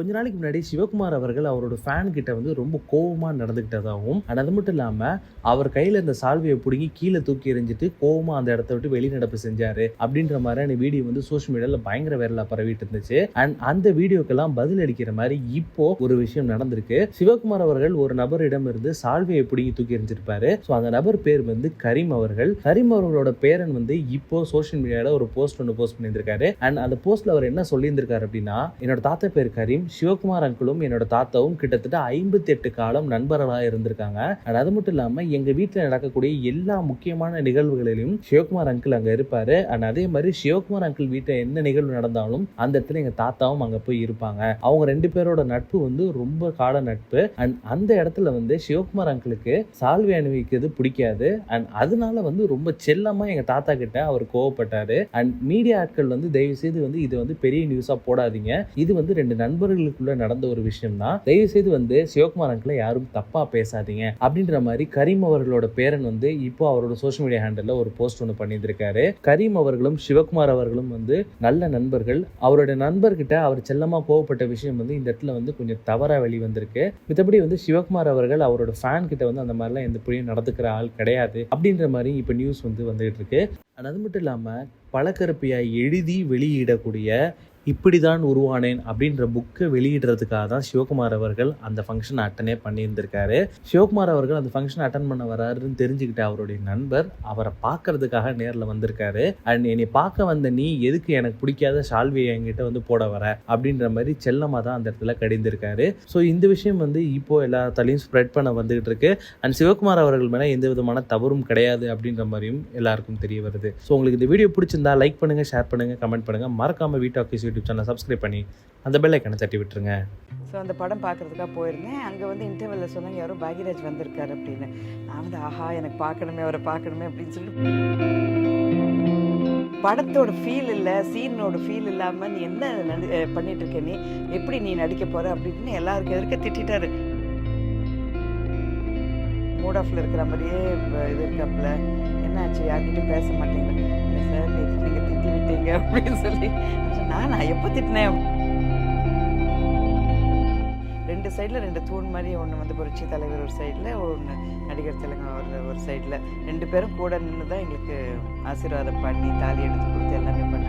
கொஞ்ச நாளைக்கு முன்னாடி சிவகுமார் அவர்கள் அவரோட ஃபேன் கிட்ட வந்து ரொம்ப கோபமாக நடந்துக்கிட்டதாகவும் அது மட்டும் இல்லாமல் அவர் கையில் இருந்த சால்வையை பிடுங்கி கீழே தூக்கி எறிஞ்சிட்டு கோபமாக அந்த இடத்த விட்டு வெளிநடப்பு செஞ்சார். அப்படின்ற மாதிரியான வீடியோ வந்து சோஷியல் மீடியாவில் பயங்கர வேரலாக பரவிட்டு இருந்துச்சு. அண்ட் அந்த வீடியோக்கெல்லாம் பதில் அளிக்கிற மாதிரி இப்போ ஒரு விஷயம் நடந்திருக்கு. சிவகுமார் அவர்கள் ஒரு நபரிடம் இருந்து சால்வையை பிடுங்கி தூக்கி எறிஞ்சிருப்பாரு. ஸோ அந்த நபர் பேர் வந்து கரீம் அவர்கள். கரீம் அவர்களோட பேரன் வந்து இப்போ சோஷியல் மீடியாவில் ஒரு போஸ்ட் ஒன்று போஸ்ட் பண்ணியிருந்திருக்காரு. அண்ட் அந்த போஸ்ட்ல அவர் என்ன சொல்லியிருந்திருக்காரு அப்படின்னா என்னோட தாத்தா பேர் கரீம். சிவகுமார் அங்கிளும் என்னோட தாத்தாவும் கிட்டத்தட்ட ஐம்பத்தி எட்டு காலம் நண்பர்களாக இருந்திருக்காங்க. அண்ட் அது மட்டும் இல்லாம எங்க வீட்டில் நடக்கக்கூடிய எல்லா முக்கியமான நிகழ்வுகளிலும் சிவகுமார் அங்கிள் அங்க இருப்பாரு. அண்ட் அதே மாதிரி சிவகுமார் அங்கிள் வீட்டில் என்ன நிகழ்வு நடந்தாலும் அந்த இடத்துல எங்க தாத்தாவும் அங்க போய் இருப்பாங்க. அவங்க ரெண்டு பேரோட நட்பு வந்து ரொம்ப கால நட்பு. அண்ட் அந்த இடத்துல வந்து சிவகுமார் அங்கிளுக்கு சால்வை அணிவிக்கிறது பிடிக்காது. அண்ட் அதனால வந்து ரொம்ப செல்லமா எங்க தாத்தா கிட்ட அவர் கோவப்பட்டாரு. அண்ட் மீடியா ஆட்கள் வந்து தயவு செய்து வந்து இது வந்து பெரிய நியூஸா போடாதீங்க. இது வந்து ரெண்டு நண்பர்கள் நண்பர்களுக்குள்ள நடந்த ஒரு விஷயம் தான் தயவு செய்து வந்து சிவகுமார் அங்கிளை யாரும் தப்பா பேசாதீங்க அப்படின்ற மாதிரி கரீம் அவர்களோட பேரன் வந்து இப்போ அவரோட சோஷியல் மீடியா ஹேண்டில் ஒரு போஸ்ட் ஒன்று பண்ணியிருந்திருக்காரு. கரீம் அவர்களும் சிவகுமார் அவர்களும் வந்து நல்ல நண்பர்கள். அவரோட நண்பர்கிட்ட அவர் செல்லமாக கோவப்பட்ட விஷயம் வந்து இந்த இடத்துல வந்து கொஞ்சம் தவறா வெளிவந்திருக்கு. மித்தபடி வந்து சிவகுமார் அவர்கள் அவரோட ஃபேன் கிட்ட வந்து அந்த மாதிரிலாம் எந்த புரியும் நடந்துக்கிற ஆள் கிடையாது அப்படின்ற மாதிரி இப்போ நியூஸ் வந்து வந்துகிட்டு இருக்கு. அது மட்டும் இல்லாமல் பழக்கருப்பியாய் எழுதி வெளியிடக்கூடிய இப்படி தான் உருவானேன் அப்படின்ற புக்கை வெளியிடுறதுக்காக தான் சிவகுமார் அவர்கள் அந்த ஃபங்க்ஷன் அட்டனே பண்ணியிருந்திருக்காரு. சிவகுமார் அவர்கள் அந்த ஃபங்க்ஷன் அட்டன் பண்ண வராருன்னு தெரிஞ்சுக்கிட்ட அவருடைய நண்பர் அவரை பார்க்கறதுக்காக நேரில் வந்திருக்காரு. அண்ட் என்னை பார்க்க வந்த நீ எதுக்கு எனக்கு பிடிக்காத சால்வியை என்கிட்ட வந்து போட வர அப்படின்ற மாதிரி செல்லமாக தான் அந்த இடத்துல கடிந்திருக்காரு. ஸோ இந்த விஷயம் வந்து இப்போ எல்லா தலையும் ஸ்ப்ரெட் பண்ண வந்துகிட்டு இருக்கு. அண்ட் சிவகுமார் அவர்கள் மேலே எந்த விதமான தவறும் கிடையாது அப்படின்ற மாதிரியும் எல்லாருக்கும் தெரிய வருது. ஸோ உங்களுக்கு இந்த வீடியோ பிடிச்சிருந்தா லைக் பண்ணுங்க ஷேர் பண்ணுங்க கமெண்ட் பண்ணுங்க. மறக்காம வீட் ஆஃபீஸ் யூடியூப் சேனலை சப்ஸ்கிரைப் பண்ணி அந்த பெல் ஐக்கனை தட்டி விட்டுருங்க. ஸோ அந்த படம் பார்க்குறதுக்காக போயிருந்தேன். அங்கே வந்து இன்டர்வெல்லில் சொன்னாங்க யாரோ பாக்யராஜ் வந்திருக்காரு அப்படின்னு. நான் வந்து ஆஹா எனக்கு பார்க்கணுமே அவரை பார்க்கணுமே அப்படின்னு சொல்லிட்டு. படத்தோட ஃபீல் இல்லை சீனோட ஃபீல் இல்லாமல் நீ என்ன நடி பண்ணிட்டு இருக்க நீ? எப்படி நீ நடிக்க போற? அப்படின்னு எல்லாருக்கும் எதிர்க்க திட்டாரு மூட் ஆஃப்ல இருக்கிற மாதிரியே இது இருக்காப்புல. என்னாச்சு? யார்கிட்டயும் பேச மாட்டேங்க சார் நேற்று நீங்கள் திட்டி விட்டீங்க அப்படின்னு சொல்லி. நான் நான் எப்போ திட்டினேன்? ரெண்டு சைடில் ரெண்டு தூண் மாதிரி ஒன்று வந்து புரட்சி தலைவர் ஒரு சைடில் ஒன்று நடிகர் திலகம் ஒரு ஒரு சைடில். ரெண்டு பேரும் கூட நின்று தான் எங்களுக்கு ஆசீர்வாதம் பண்ணி தாலி எடுத்து கொடுத்து எல்லாமே பண்ணி